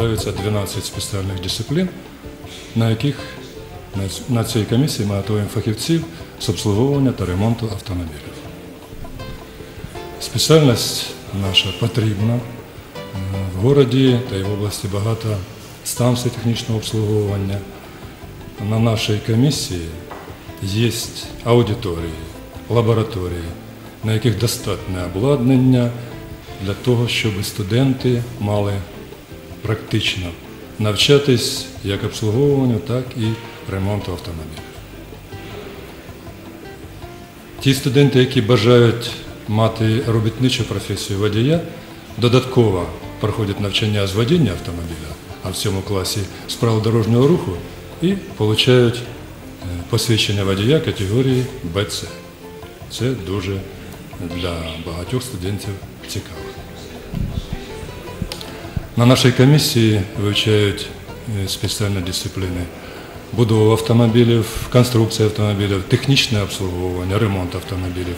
складаються 12 спеціальних дисциплін, на яких на цій комісії ми готуємо фахівців з обслуговування та ремонту автомобілів. Спеціальність наша потрібна. Е, В городі та й в області багато станцій технічного обслуговування. На нашій комісії є аудиторії, лабораторії, на яких достатньо обладнання для того, щоб студенти мали практично навчатись як обслуговуванню, так і ремонту автомобілів. Ті студенти, які бажають мати робітничу професію водія, додатково проходять навчання з водіння автомобіля, а в цьому класі з правил дорожнього руху і отримують е, посвідчення водія категорії БЦ. Це дуже для багатьох студентів цікаво. На нашій комісії вивчають е, спеціальні дисципліни будову автомобілів, конструкція автомобілів, технічне обслуговування, ремонт автомобілів.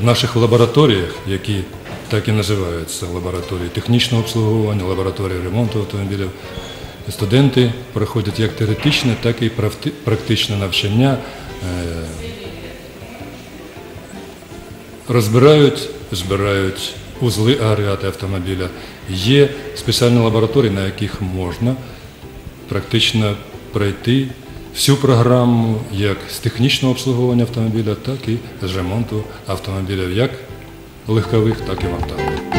В наших лабораторіях, які так і називаються лабораторії технічного обслуговування, лабораторії ремонту автомобілів, студенти проходять як теоретичне, так і практичне навчання, е, розбирають, збирають узли агрегати автомобіля. Є спеціальні лабораторії, на яких можна практично пройти всю програму як з технічного обслуговування автомобіля, так і з ремонту автомобілів, як легкових, так і вантажних.